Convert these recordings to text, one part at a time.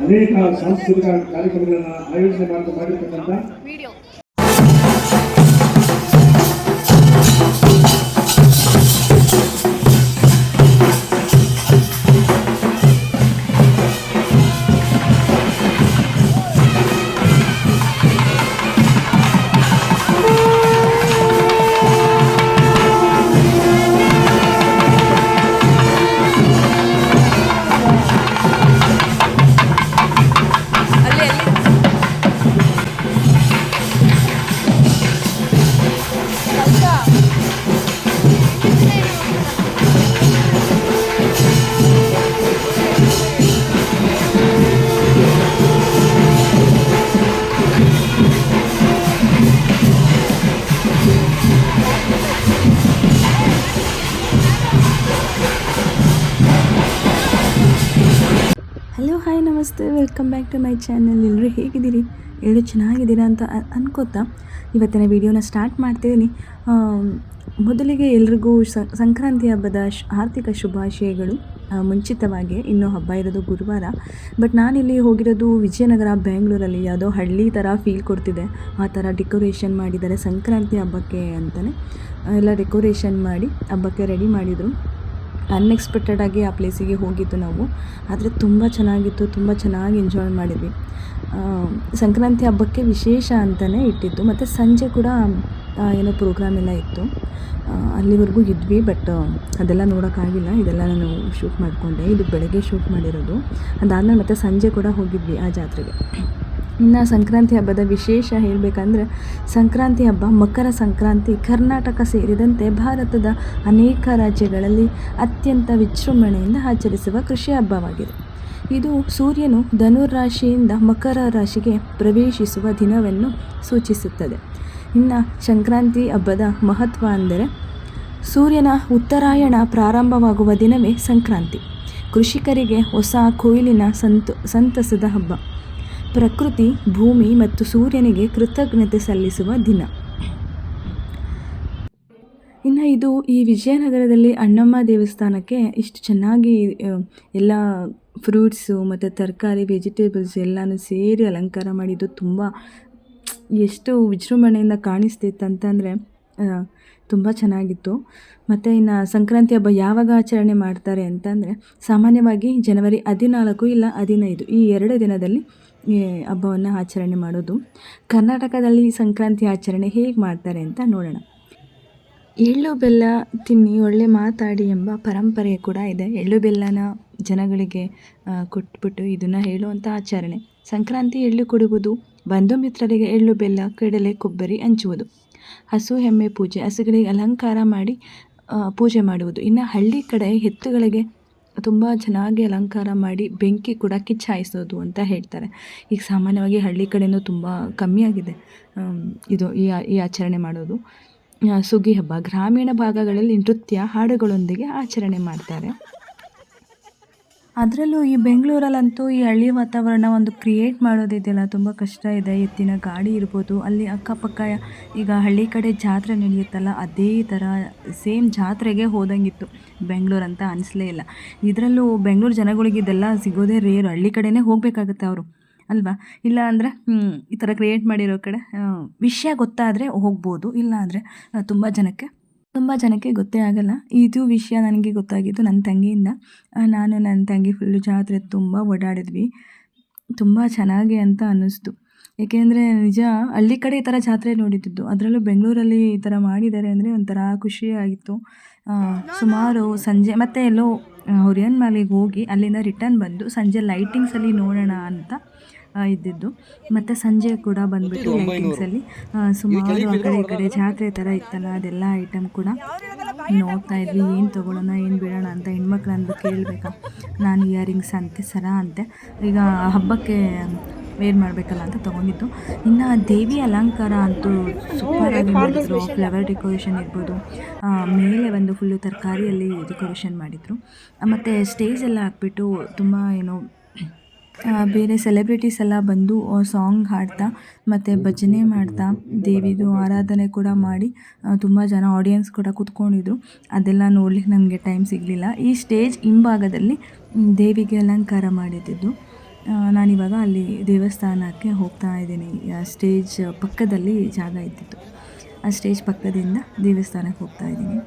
ಅನೇಕ ಸಾಂಸ್ಕೃತಿಕ ಕಾರ್ಯಕ್ರಮಗಳನ್ನು ಆಯೋಜನೆ ಮಾಡಿ ಮಾಡಿರ್ತಕ್ಕಂಥ ನಮಸ್ತೆ welcome back to my channel ಎಲ್ಲರೂ ಹೇಗಿದ್ದೀರಿ? ಎಲ್ಲರೂ ಚೆನ್ನಾಗಿದ್ದೀರಾ ಅಂತ ಅನ್ಕೋತಾ ಇವತ್ತಿನ ವಿಡಿಯೋನ ಸ್ಟಾರ್ಟ್ ಮಾಡ್ತಿದ್ದೀನಿ. ಮೊದಲಿಗೆ ಎಲ್ರಿಗೂ ಸಂಕ್ರಾಂತಿ ಹಬ್ಬದ ಆರ್ಥಿಕ ಶುಭಾಶಯಗಳು. ಮುಂಚಿತವಾಗಿ ಇನ್ನೂ ಹಬ್ಬ ಇರೋದು ಗುರುವಾರ. ಬಟ್ ನಾನಿಲ್ಲಿ ಹೋಗಿರೋದು ವಿಜಯನಗರ ಬೆಂಗಳೂರಲ್ಲಿ ಯಾವುದೋ ಹಳ್ಳಿ ಥರ ಫೀಲ್ ಕೊಡ್ತಿದೆ. ಆ ಥರ ಡೆಕೋರೇಷನ್ ಮಾಡಿದ್ದಾರೆ ಸಂಕ್ರಾಂತಿ ಹಬ್ಬಕ್ಕೆ ಅಂತಲೇ ಎಲ್ಲ ಡೆಕೋರೇಷನ್ ಮಾಡಿ ಹಬ್ಬಕ್ಕೆ ರೆಡಿ ಮಾಡಿದರು. ಅನ್ಎಕ್ಸ್ಪೆಕ್ಟೆಡ್ ಆಗಿ ಆ ಪ್ಲೇಸಿಗೆ ಹೋಗಿದ್ದು ನಾವು. ಆದರೆ ತುಂಬ ಚೆನ್ನಾಗಿತ್ತು, ತುಂಬ ಚೆನ್ನಾಗಿ ಎಂಜಾಯ್ ಮಾಡಿದ್ವಿ. ಸಂಕ್ರಾಂತಿ ಹಬ್ಬಕ್ಕೆ ವಿಶೇಷ ಅಂತಲೇ ಇಟ್ಟಿತ್ತು ಮತ್ತು ಸಂಜೆ ಕೂಡ ಏನೋ ಪ್ರೋಗ್ರಾಮ್ ಎಲ್ಲ ಇತ್ತು. ಅಲ್ಲಿವರೆಗೂ ಇದ್ವಿ ಬಟ್ ಅದೆಲ್ಲ ನೋಡೋಕ್ಕಾಗಿಲ್ಲ ಇದೆಲ್ಲ ನಾನು ಶೂಟ್ ಮಾಡಿಕೊಂಡೆ. ಇದು ಬೆಳಗ್ಗೆ ಶೂಟ್ ಮಾಡಿರೋದು. ಅದಾದಮೇಲೆ ಮತ್ತೆ ಸಂಜೆ ಕೂಡ ಹೋಗಿದ್ವಿ ಆ ಜಾತ್ರೆಗೆ. ಇನ್ನು ಸಂಕ್ರಾಂತಿ ಹಬ್ಬದ ವಿಶೇಷ ಹೇಳಬೇಕಂದ್ರೆ ಸಂಕ್ರಾಂತಿ ಹಬ್ಬ, ಮಕರ ಸಂಕ್ರಾಂತಿ, ಕರ್ನಾಟಕ ಸೇರಿದಂತೆ ಭಾರತದ ಅನೇಕ ರಾಜ್ಯಗಳಲ್ಲಿ ಅತ್ಯಂತ ವಿಜೃಂಭಣೆಯಿಂದ ಆಚರಿಸುವ ಕೃಷಿ ಹಬ್ಬವಾಗಿದೆ. ಇದು ಸೂರ್ಯನು ಧನುರಾಶಿಯಿಂದ ಮಕರ ರಾಶಿಗೆ ಪ್ರವೇಶಿಸುವ ದಿನವನ್ನು ಸೂಚಿಸುತ್ತದೆ. ಇನ್ನು ಸಂಕ್ರಾಂತಿ ಹಬ್ಬದ ಮಹತ್ವ ಅಂದರೆ ಸೂರ್ಯನ ಉತ್ತರಾಯಣ ಪ್ರಾರಂಭವಾಗುವ ದಿನವೇ ಸಂಕ್ರಾಂತಿ. ಕೃಷಿಕರಿಗೆ ಹೊಸ ಕೊಯ್ಲಿನ ಸಂತು, ಸಂತಸದ ಹಬ್ಬ. ಪ್ರಕೃತಿ, ಭೂಮಿ ಮತ್ತು ಸೂರ್ಯನಿಗೆ ಕೃತಜ್ಞತೆ ಸಲ್ಲಿಸುವ ದಿನ. ಇನ್ನು ಇದು ಈ ವಿಜಯನಗರದಲ್ಲಿ ಅಣ್ಣಮ್ಮ ದೇವಸ್ಥಾನಕ್ಕೆ ಇಷ್ಟು ಚೆನ್ನಾಗಿ ಎಲ್ಲ ಫ್ರೂಟ್ಸು ಮತ್ತು ತರಕಾರಿ, ವೆಜಿಟೇಬಲ್ಸ್ ಎಲ್ಲನೂ ಸೇರಿ ಅಲಂಕಾರ ಮಾಡಿದ್ದು ತುಂಬ ಎಷ್ಟು ವಿಜೃಂಭಣೆಯಿಂದ ಕಾಣಿಸ್ತಿತ್ತು ಅಂತಂದರೆ ತುಂಬ ಚೆನ್ನಾಗಿತ್ತು. ಮತ್ತು ಇನ್ನು ಸಂಕ್ರಾಂತಿ ಹಬ್ಬ ಯಾವಾಗ ಆಚರಣೆ ಮಾಡ್ತಾರೆ ಅಂತಂದರೆ, ಸಾಮಾನ್ಯವಾಗಿ ಜನವರಿ ಹದಿನಾಲ್ಕು ಇಲ್ಲ ಹದಿನೈದು ಈ ಎರಡು ದಿನದಲ್ಲಿ ಹಬ್ಬವನ್ನು ಆಚರಣೆ ಮಾಡೋದು. ಕರ್ನಾಟಕದಲ್ಲಿ ಸಂಕ್ರಾಂತಿ ಆಚರಣೆ ಹೇಗೆ ಮಾಡ್ತಾರೆ ಅಂತ ನೋಡೋಣ. ಎಳ್ಳು ಬೆಲ್ಲ ತಿನ್ನಿ, ಒಳ್ಳೆ ಮಾತಾಡಿ ಎಂಬ ಪರಂಪರೆ ಕೂಡ ಇದೆ. ಎಳ್ಳು ಬೆಲ್ಲನ ಜನಗಳಿಗೆ ಕೊಟ್ಬಿಟ್ಟು ಇದನ್ನು ಹೇಳುವಂಥ ಆಚರಣೆ. ಸಂಕ್ರಾಂತಿ ಎಳ್ಳು ಕೊಡುವುದು ಬಂಧು ಮಿತ್ರರಿಗೆ ಎಳ್ಳು ಬೆಲ್ಲ, ಕಡಲೆ, ಕೊಬ್ಬರಿ ಹಂಚುವುದು. ಹಸು, ಹೆಮ್ಮೆ, ಪೂಜೆ, ಹಸುಗಳಿಗೆ ಅಲಂಕಾರ ಮಾಡಿ ಪೂಜೆ ಮಾಡುವುದು. ಇನ್ನು ಹಳ್ಳಿ ಕಡೆ ಎತ್ತುಗಳಿಗೆ ತುಂಬ ಚೆನ್ನಾಗಿ ಅಲಂಕಾರ ಮಾಡಿ ಬೆಂಕಿ ಕೂಡ ಕಿಚ್ಚಾಯಿಸೋದು ಅಂತ ಹೇಳ್ತಾರೆ. ಈಗ ಸಾಮಾನ್ಯವಾಗಿ ಹಳ್ಳಿ ಕಡೆಯೂ ತುಂಬ ಕಮ್ಮಿಯಾಗಿದೆ ಇದು ಈ ಈ ಆಚರಣೆ ಮಾಡೋದು. ಸುಗ್ಗಿ ಹಬ್ಬ. ಗ್ರಾಮೀಣ ಭಾಗಗಳಲ್ಲಿ ನೃತ್ಯ ಹಾಡುಗಳೊಂದಿಗೆ ಆಚರಣೆ ಮಾಡ್ತಾರೆ. ಅದರಲ್ಲೂ ಈ ಬೆಂಗಳೂರಲ್ಲಂತೂ ಈ ಹಳ್ಳಿ ವಾತಾವರಣ ಒಂದು ಕ್ರಿಯೇಟ್ ಮಾಡೋದಿದೆಯಲ್ಲ ತುಂಬ ಕಷ್ಟ ಇದೆ. ಎತ್ತಿನ ಗಾಡಿ ಇರ್ಬೋದು, ಅಲ್ಲಿ ಅಕ್ಕಪಕ್ಕ ಈಗ ಹಳ್ಳಿ ಕಡೆ ಜಾತ್ರೆ ನಡೆಯುತ್ತಲ್ಲ, ಅದೇ ಥರ ಸೇಮ್ ಜಾತ್ರೆಗೆ ಹೋದಂಗಿತ್ತು. ಬೆಂಗಳೂರು ಅಂತ ಅನಿಸ್ಲೇ ಇಲ್ಲ. ಇದರಲ್ಲೂ ಬೆಂಗಳೂರು ಜನಗಳಿಗೆ ಇದೆಲ್ಲ ಸಿಗೋದೇ ರೇರು ಹಳ್ಳಿ ಕಡೆನೇ ಹೋಗಬೇಕಾಗುತ್ತೆ ಅವರು, ಅಲ್ವಾ? ಇಲ್ಲ ಅಂದರೆ ಈ ಥರ ಕ್ರಿಯೇಟ್ ಮಾಡಿರೋ ಕಡೆ ವಿಷಯ ಗೊತ್ತಾದರೆ ಹೋಗ್ಬೋದು, ಇಲ್ಲ ಅಂದರೆ ತುಂಬ ಜನಕ್ಕೆ ತುಂಬ ಜನಕ್ಕೆ ಗೊತ್ತೇ ಆಗಲ್ಲ. ಇದು ವಿಷಯ ನನಗೆ ಗೊತ್ತಾಗಿದ್ದು ನನ್ನ ತಂಗಿಯಿಂದ. ನಾನು ನನ್ನ ತಂಗಿ ಫುಲ್ಲು ಜಾತ್ರೆ ತುಂಬ ಓಡಾಡಿದ್ವಿ. ತುಂಬ ಚೆನ್ನಾಗಿ ಅಂತ ಅನ್ನಿಸ್ತು. ಏಕೆಂದರೆ ನಿಜ, ಹಳ್ಳಿ ಕಡೆ ಈ ಥರ ಜಾತ್ರೆ ನೋಡಿದ್ದು ಅದರಲ್ಲೂ ಬೆಂಗಳೂರಲ್ಲಿ ಈ ಥರ ಮಾಡಿದ್ದಾರೆ ಅಂದರೆ ಒಂಥರ ಖುಷಿ ಆಗಿತ್ತು. ಸುಮಾರು ಸಂಜೆ, ಮತ್ತೆ ಎಲ್ಲೋ ಹುರಿಯನ್ ಮಾಲಿಗೆ ಹೋಗಿ ಅಲ್ಲಿಂದ ರಿಟರ್ನ್ ಬಂದು ಸಂಜೆ ಲೈಟಿಂಗ್ಸಲ್ಲಿ ನೋಡೋಣ ಅಂತ ಇದ್ದಿದ್ದು. ಮತ್ತು ಸಂಜೆ ಕೂಡ ಬಂದುಬಿಟ್ಟು ಲೈಟಿಂಗ್ಸಲ್ಲಿ ಸುಮಾರು ಆ ಕಡೆ ಈ ಕಡೆ ಜಾತ್ರೆ ಥರ ಇತ್ತಲ್ಲ ಅದೆಲ್ಲ ಐಟಮ್ ಕೂಡ ನೋಡ್ತಾ ಇದ್ವಿ. ಏನು ತೊಗೊಳ್ಳೋಣ ಏನು ಬಿಡೋಣ ಅಂತ ಹೆಣ್ಮಕ್ಳು ಅಂದು ಕೇಳಬೇಕಾ? ನಾನು ಇಯರಿಂಗ್ಸ್ ಅಂತೆ ಸರ ಅಂತೆ. ಈಗ ಹಬ್ಬಕ್ಕೆ ವೇರ್ ಮಾಡಬೇಕಲ್ಲ ಅಂತ ತೊಗೊಂಡಿದ್ದು. ಇನ್ನು ದೇವಿ ಅಲಂಕಾರ ಅಂತೂ ಸೂಪರಾಗಿ ಮಾಡಿದ್ರು. ಫ್ಲವರ್ ಡೆಕೋರೇಷನ್ ಇರ್ಬೋದು. ಮೇಲೆ ಒಂದು ಫುಲ್ಲು ತರಕಾರಿಯಲ್ಲಿ ಡೆಕೋರೇಷನ್ ಮಾಡಿದರು. ಮತ್ತು ಸ್ಟೇಜ್ ಎಲ್ಲ ಹಾಕ್ಬಿಟ್ಟು ತುಂಬ ಏನೋ ಬೇರೆ ಸೆಲೆಬ್ರಿಟೀಸ್ ಎಲ್ಲ ಬಂದು ಸಾಂಗ್ ಹಾಡ್ತಾ ಮತ್ತು ಭಜನೆ ಮಾಡ್ತಾ ದೇವಿದು ಆರಾಧನೆ ಕೂಡ ಮಾಡಿ ತುಂಬ ಜನ ಆಡಿಯನ್ಸ್ ಕೂಡ ಕೂತ್ಕೊಂಡಿದ್ರು. ಅದೆಲ್ಲ ನೋಡ್ಲಿಕ್ಕೆ ನಮಗೆ ಟೈಮ್ ಸಿಗಲಿಲ್ಲ. ಈ ಸ್ಟೇಜ್ ಹಿಂಭಾಗದಲ್ಲಿ ದೇವಿಗೆ ಅಲಂಕಾರ ಮಾಡಿದ್ದು ನಾನಿವಾಗ ಅಲ್ಲಿ ದೇವಸ್ಥಾನಕ್ಕೆ ಹೋಗ್ತಾ ಇದ್ದೀನಿ. ಸ್ಟೇಜ್ ಪಕ್ಕದಲ್ಲಿ ಜಾಗ ಇದ್ದಿತ್ತು ಆ ಸ್ಟೇಜ್ ಪಕ್ಕದಿಂದ ದೇವಸ್ಥಾನಕ್ಕೆ ಹೋಗ್ತಾ ಇದ್ದೀನಿ.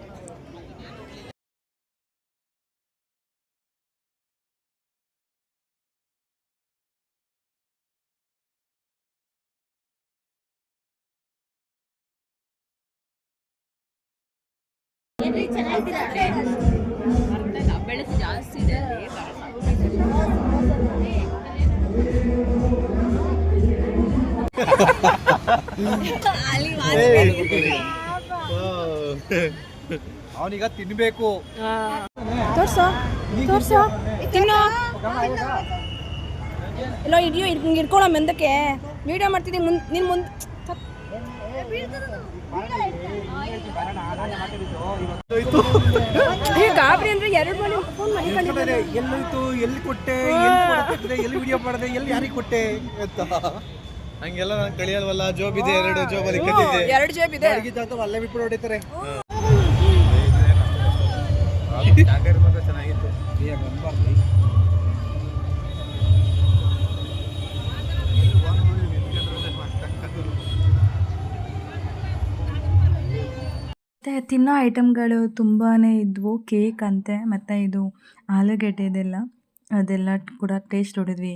ಬೆಳಕು ಜಾಸ್ತಿ ಇದೆ ಅವನೀಗ ತಿನ್ಬೇಕು. ತೋರ್ಸೋ ತಿನ್ನು. ಇಲ್ಲ ಹಿಂಗೆ ಇಟ್ಕೊಳ ಮೆಂದಕ್ಕೆ. ವಿಡಿಯೋ ಮಾಡ್ತಿದ್ದೀನಿ ಮುಂದೆ ನಿನ್ನ ಮುಂದೆ ಗಾಬರಿ ಅಂದ್ರೆ ಎರಡು ಮನೆ ಫೋನ್ ಮನೆ ಎಲ್ಲೋಯ್ತು? ಎಲ್ಲಿ ಕೊಟ್ಟೆ? ಎಲ್ಲಿ ಎಲ್ಲಿ ವಿಡಿಯೋ ಮಾಡಿದೆ? ಎಲ್ಲಿ ಯಾರಿಗೆ ಕೊಟ್ಟೆ? ಅಂತ ಹಂಗೆಲ್ಲ ನಾನು ಕಳಿಯಲ್ವಲ್ಲ? ಜೋಬ್ ಇದೆ ಎರಡು ಜೋಬ್ ಅಲ್ಲಿ ಎರಡು ಜೋಬ್ ಇದೆ. ಅಲ್ಲೇ ಬಿಟ್ಬಿಟ್ಟು ಹೊಡಿತಾರೆ. ತಿನ್ನೋ ಐಟಮ್ಗಳು ತುಂಬಾ ಇದ್ವು. ಕೇಕ್ ಅಂತೆ, ಮತ್ತು ಇದು ಆಲೂಗೆಡ್ಡೆದೆಲ್ಲ, ಅದೆಲ್ಲ ಕೂಡ ಟೇಸ್ಟ್ ಹೊಡೆದ್ವಿ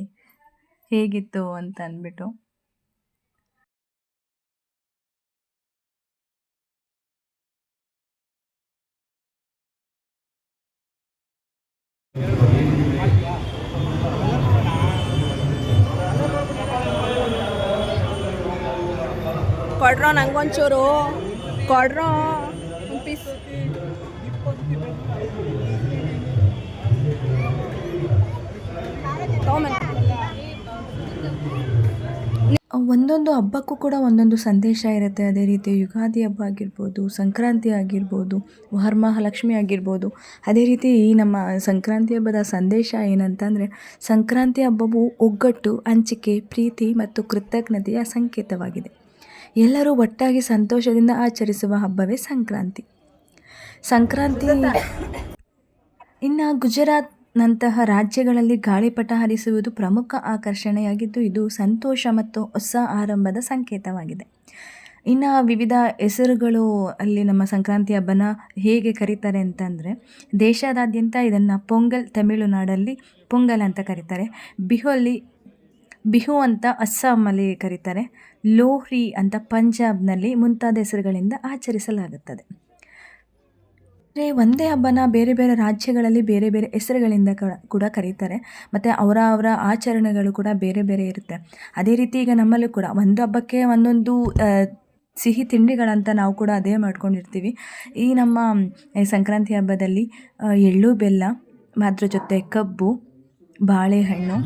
ಹೇಗಿತ್ತು ಅಂತ ಅಂದ್ಬಿಟ್ಟು. ಕೊಡ್ರೋ ನಂಗೊಂಚೂರು. ಕೊಡ್ರೋ. ಒಂದೊಂದು ಹಬ್ಬಕ್ಕೂ ಕೂಡ ಒಂದೊಂದು ಸಂದೇಶ ಇರುತ್ತೆ. ಅದೇ ರೀತಿ ಯುಗಾದಿ ಹಬ್ಬ ಆಗಿರ್ಬೋದು, ಸಂಕ್ರಾಂತಿ ಆಗಿರ್ಬೋದು, ವರಮಹಾಲಕ್ಷ್ಮಿ ಆಗಿರ್ಬೋದು. ಅದೇ ರೀತಿ ಈ ನಮ್ಮ ಸಂಕ್ರಾಂತಿ ಹಬ್ಬದ ಸಂದೇಶ ಏನಂತಂದರೆ, ಸಂಕ್ರಾಂತಿ ಹಬ್ಬವು ಒಗ್ಗಟ್ಟು, ಹಂಚಿಕೆ, ಪ್ರೀತಿ ಮತ್ತು ಕೃತಜ್ಞತೆಯ ಸಂಕೇತವಾಗಿದೆ. ಎಲ್ಲರೂ ಒಟ್ಟಾಗಿ ಸಂತೋಷದಿಂದ ಆಚರಿಸುವ ಹಬ್ಬವೇ ಸಂಕ್ರಾಂತಿ. ಸಂಕ್ರಾಂತಿ ಇನ್ನು ಗುಜರಾತ್ನಂತಹ ರಾಜ್ಯಗಳಲ್ಲಿ ಗಾಳಿಪಟ ಹರಿಸುವುದು ಪ್ರಮುಖ ಆಕರ್ಷಣೆಯಾಗಿದ್ದು, ಇದು ಸಂತೋಷ ಮತ್ತು ಹೊಸ ಆರಂಭದ ಸಂಕೇತವಾಗಿದೆ. ಇನ್ನು ವಿವಿಧ ಹೆಸರುಗಳು ಅಲ್ಲಿ ನಮ್ಮ ಸಂಕ್ರಾಂತಿ ಹಬ್ಬನ ಹೇಗೆ ಕರೀತಾರೆ ಅಂತಂದರೆ ದೇಶದಾದ್ಯಂತ ಇದನ್ನು ಪೊಂಗಲ್ ತಮಿಳುನಾಡಲ್ಲಿ ಪೊಂಗಲ್ ಅಂತ ಕರೀತಾರೆ. ಬಿಹೋಲಿ, ಬಿಹು ಅಂತ ಅಸ್ಸಾಮಲ್ಲಿ ಕರೀತಾರೆ. ಲೋಹ್ರಿ ಅಂತ ಪಂಜಾಬ್ನಲ್ಲಿ ಮುಂತಾದ ಹೆಸರುಗಳಿಂದ ಆಚರಿಸಲಾಗುತ್ತದೆ. ಅಂದರೆ ಒಂದೇ ಹಬ್ಬನ ಬೇರೆ ಬೇರೆ ರಾಜ್ಯಗಳಲ್ಲಿ ಬೇರೆ ಬೇರೆ ಹೆಸರುಗಳಿಂದ ಕೂಡ ಕರೀತಾರೆ. ಮತ್ತು ಅವರ ಅವರ ಆಚರಣೆಗಳು ಕೂಡ ಬೇರೆ ಬೇರೆ ಇರುತ್ತೆ. ಅದೇ ರೀತಿ ಈಗ ನಮ್ಮಲ್ಲೂ ಕೂಡ ಒಂದು ಹಬ್ಬಕ್ಕೆ ಒಂದೊಂದು ಸಿಹಿ ತಿಂಡಿಗಳಂತ ನಾವು ಕೂಡ ಅದೇ ಮಾಡ್ಕೊಂಡಿರ್ತೀವಿ. ಈ ನಮ್ಮ ಸಂಕ್ರಾಂತಿ ಹಬ್ಬದಲ್ಲಿ ಎಳ್ಳು, ಬೆಲ್ಲ ಅದ್ರ ಜೊತೆ ಕಬ್ಬು, ಬಾಳೆಹಣ್ಣು,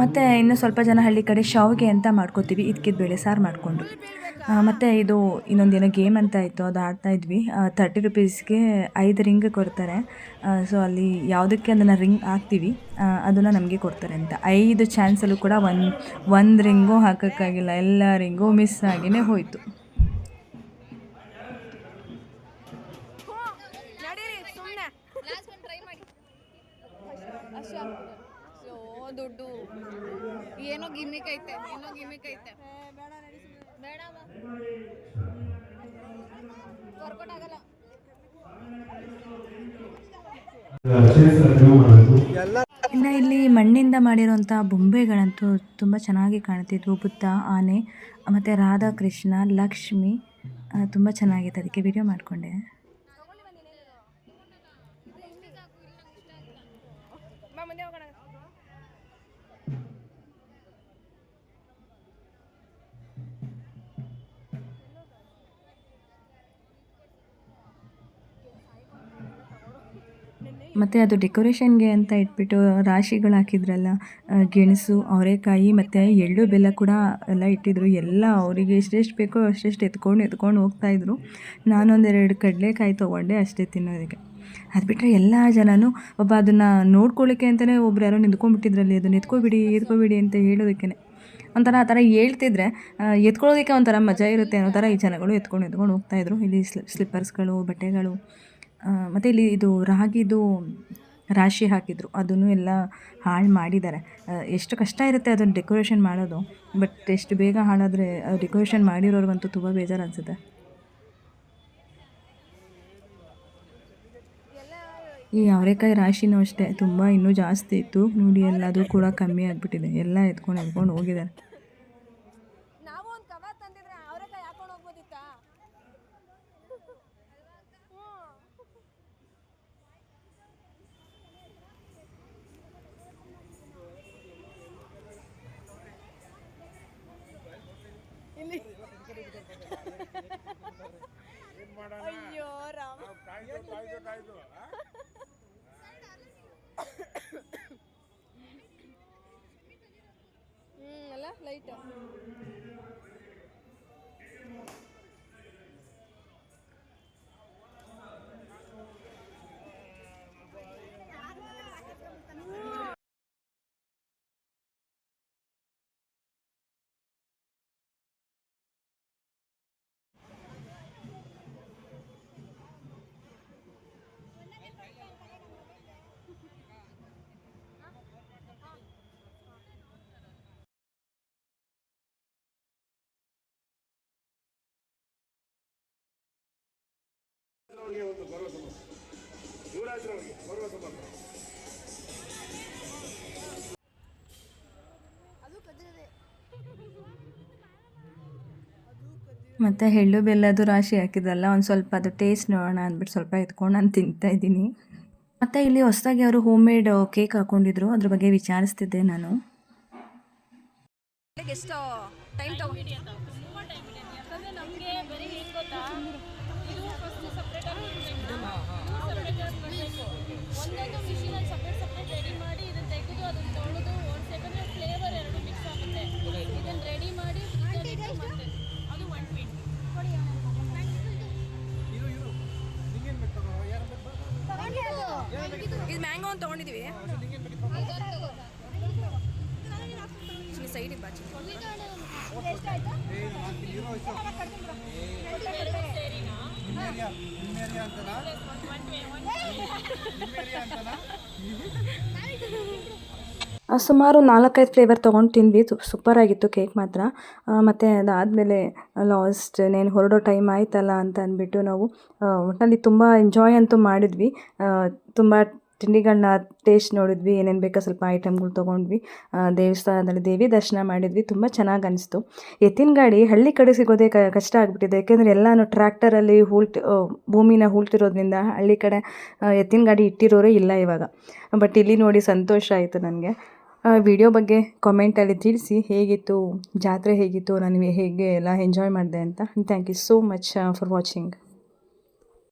ಮತ್ತು ಇನ್ನು ಸ್ವಲ್ಪ ಜನ ಹಳ್ಳಿ ಕಡೆ ಶಾವಿಗೆ ಅಂತ ಮಾಡ್ಕೋತೀವಿ. ಇದಕ್ಕಿದ ಬೇಳೆ ಸಾರು ಮಾಡಿಕೊಂಡು. ಮತ್ತು ಇದು ಇನ್ನೊಂದೇನೋ ಗೇಮ್ ಅಂತ ಇತ್ತು, ಅದು ಆಡ್ತಾ ಇದ್ವಿ. ತರ್ಟಿ ರುಪೀಸ್ಗೆ ಐದು ರಿಂಗ್ ಕೊಡ್ತಾರೆ. ಸೊ ಅಲ್ಲಿ ಯಾವುದಕ್ಕೆ ಅದನ್ನು ರಿಂಗ್ ಹಾಕ್ತೀವಿ ಅದನ್ನು ನಮಗೆ ಕೊಡ್ತಾರೆ ಅಂತ. ಐದು ಚಾನ್ಸಲ್ಲೂ ಕೂಡ ಒಂದು ಒಂದು ರಿಂಗು ಹಾಕೋಕ್ಕಾಗಿಲ್ಲ, ಎಲ್ಲ ರಿಂಗೂ ಮಿಸ್ ಆಗಿಯೇ ಹೋಯಿತು. ದುಡ್ಡು. ಏನೋ ಗಿಮಿಕ್ ಐತೆ, ಏನೋ ಗಿಮಿಕ್ ಐತೆ. ಇನ್ನು ಇಲ್ಲಿ ಮಣ್ಣಿಂದ ಮಾಡಿರುವಂಥ ಬೊಂಬೆಗಳಂತೂ ತುಂಬ ಚೆನ್ನಾಗಿ ಕಾಣ್ತಿದ್ವು. ಬುದ್ಧ, ಆನೆ, ಮತ್ತು ರಾಧಾಕೃಷ್ಣ, ಲಕ್ಷ್ಮಿ ತುಂಬ ಚೆನ್ನಾಗಿತ್ತು. ಅದಕ್ಕೆ ವಿಡಿಯೋ ಮಾಡಿಕೊಂಡೆ. ಮತ್ತು ಅದು ಡೆಕೋರೇಷನ್ಗೆ ಅಂತ ಇಟ್ಬಿಟ್ಟು ರಾಶಿಗಳು ಹಾಕಿದ್ರಲ್ಲ ಗೆಣಸು, ಅವರೆಕಾಯಿ ಮತ್ತು ಎಳ್ಳು ಬೆಲ್ಲ ಕೂಡ ಎಲ್ಲ ಇಟ್ಟಿದ್ರು. ಎಲ್ಲ ಅವರಿಗೆ ಎಷ್ಟೆಷ್ಟು ಬೇಕೋ ಅಷ್ಟೆಷ್ಟು ಎತ್ಕೊಂಡು ಎತ್ಕೊಂಡು ಹೋಗ್ತಾಯಿದ್ರು ನಾನೊಂದೆರಡು ಕಡಲೆಕಾಯಿ ತೊಗೊಂಡೆ ಅಷ್ಟೇ ತಿನ್ನೋದಕ್ಕೆ. ಅದು ಬಿಟ್ಟರೆ ಎಲ್ಲ ಜನನೂ ಒಬ್ಬ ಅದನ್ನು ನೋಡ್ಕೊಳ್ಳಿಕ್ಕೆ ಅಂತಲೇ ಒಬ್ರು ಯಾರೋ ನಿಂತ್ಕೊಂಡ್ಬಿಟ್ಟಿದ್ರಲ್ಲಿ, ಅದನ್ನು ಎತ್ಕೊಬಿಡಿ ಎತ್ಕೊಬಿಡಿ ಅಂತ ಹೇಳೋದಕ್ಕೇ ಒಂಥರ ಆ ಥರ ಹೇಳ್ತಿದ್ರೆ ಎತ್ಕೊಳ್ಳೋದಕ್ಕೆ ಒಂಥರ ಮಜಾ ಇರುತ್ತೆ ಅನ್ನೋ ಥರ ಈ ಜನಗಳು ಎತ್ಕೊಂಡು ಎತ್ಕೊಂಡು ಹೋಗ್ತಾಯಿದ್ರು ಇಲ್ಲಿ ಸ್ಲಿ ಸ್ಲಿಪ್ಪರ್ಸ್ಗಳು ಬಟ್ಟೆಗಳು ಮತ್ತು ಇಲ್ಲಿ ಇದು ರಾಗಿದು ರಾಶಿ ಹಾಕಿದರು. ಅದನ್ನು ಎಲ್ಲ ಹಾಳು ಮಾಡಿದ್ದಾರೆ. ಎಷ್ಟು ಕಷ್ಟ ಇರುತ್ತೆ ಅದನ್ನು ಡೆಕೋರೇಷನ್ ಮಾಡೋದು. ಬಟ್ ಎಷ್ಟು ಬೇಗ ಹಾಳಾದರೆ ಡೆಕೋರೇಷನ್ ಮಾಡಿರೋರ್ಗಂತೂ ತುಂಬ ಬೇಜಾರು ಅನಿಸುತ್ತೆ. ಈ ಅವರೆಕಾಯಿ ರಾಶಿನೂ ಅಷ್ಟೇ. ತುಂಬ ಇನ್ನೂ ಜಾಸ್ತಿ ಇತ್ತು. ನೋಡಿ ಎಲ್ಲ ಅದು ಕೂಡ ಕಮ್ಮಿ ಆಗಿಬಿಟ್ಟಿದೆ. ಎಲ್ಲ ಎತ್ಕೊಂಡು ಎತ್ಕೊಂಡು ಹೋಗಿದ್ದಾರೆ. ಹ್ಮ್ ಅಲ್ಲ ಲೈಟ್ ಮತ್ತು ಎಳ್ಳು ಬೆಲ್ಲದು ರಾಶಿ ಹಾಕಿದ್ರಲ್ಲ ಒಂದು ಸ್ವಲ್ಪ ಅದು ಟೇಸ್ಟ್ ನೋಡೋಣ ಅಂದ್ಬಿಟ್ಟು ಸ್ವಲ್ಪ ಎತ್ಕೊಂಡು ನಾನು ತಿಂತಾ ಇದ್ದೀನಿ. ಮತ್ತು ಇಲ್ಲಿ ಹೊಸದಾಗಿ ಅವರು ಹೋಮ್ ಮೇಡ್ ಕೇಕ್ ಹಾಕ್ಕೊಂಡಿದ್ರು ಅದ್ರ ಬಗ್ಗೆ ವಿಚಾರಿಸ್ತಿದ್ದೆ ನಾನು. ಎಷ್ಟು ಟೈಮ್ ಸುಮಾರು ನಾಲ್ಕೈದು ಫ್ಲೇವರ್ ತೊಗೊಂಡು ತಿಂದ್ವಿ. ಸೂಪರಾಗಿತ್ತು ಕೇಕ್ ಮಾತ್ರ. ಮತ್ತು ಅದಾದಮೇಲೆ ಲಾಸ್ಟ್ ನೇನು ಹೊರಡೋ ಟೈಮ್ ಆಯ್ತಲ್ಲ ಅಂತ ಅಂದ್ಬಿಟ್ಟು ನಾವು ಒಟ್ಟಿನಲ್ಲಿ ತುಂಬ ಎಂಜಾಯ್ ಅಂತೂ ಮಾಡಿದ್ವಿ. ತುಂಬ ತಿಂಡಿಗಳನ್ನ ಟೇಸ್ಟ್ ನೋಡಿದ್ವಿ, ಏನೇನು ಬೇಕೋ ಸ್ವಲ್ಪ ಐಟಮ್ಗಳು ತೊಗೊಂಡ್ವಿ. ದೇವಸ್ಥಾನದಲ್ಲಿ ದೇವಿ ದರ್ಶನ ಮಾಡಿದ್ವಿ, ತುಂಬ ಚೆನ್ನಾಗಿ ಅನಿಸ್ತು. ಎತ್ತಿನ ಗಾಡಿ ಹಳ್ಳಿ ಕಡೆ ಸಿಗೋದೇ ಕಷ್ಟ ಆಗಿಬಿಟ್ಟಿದೆ. ಯಾಕೆಂದರೆ ಎಲ್ಲಾನು ಟ್ರ್ಯಾಕ್ಟರಲ್ಲಿ ಹೂಳ್ತ ಭೂಮಿನ ಹೂಳ್ತಿರೋದ್ರಿಂದ ಹಳ್ಳಿ ಕಡೆ ಎತ್ತಿನ ಗಾಡಿ ಇಟ್ಟಿರೋರೇ ಇಲ್ಲ ಇವಾಗ. ಬಟ್ ಇಲ್ಲಿ ನೋಡಿ ಸಂತೋಷ ಆಯಿತು ನನಗೆ. ವಿಡಿಯೋ ಬಗ್ಗೆ ಕಾಮೆಂಟಲ್ಲಿ ತಿಳಿಸಿ, ಹೇಗಿತ್ತು, ಜಾತ್ರೆ ಹೇಗಿತ್ತು, ನಾನು ಹೇಗೆ ಎಲ್ಲ ಎಂಜಾಯ್ ಮಾಡಿದೆ ಅಂತ. Thank you so much for watching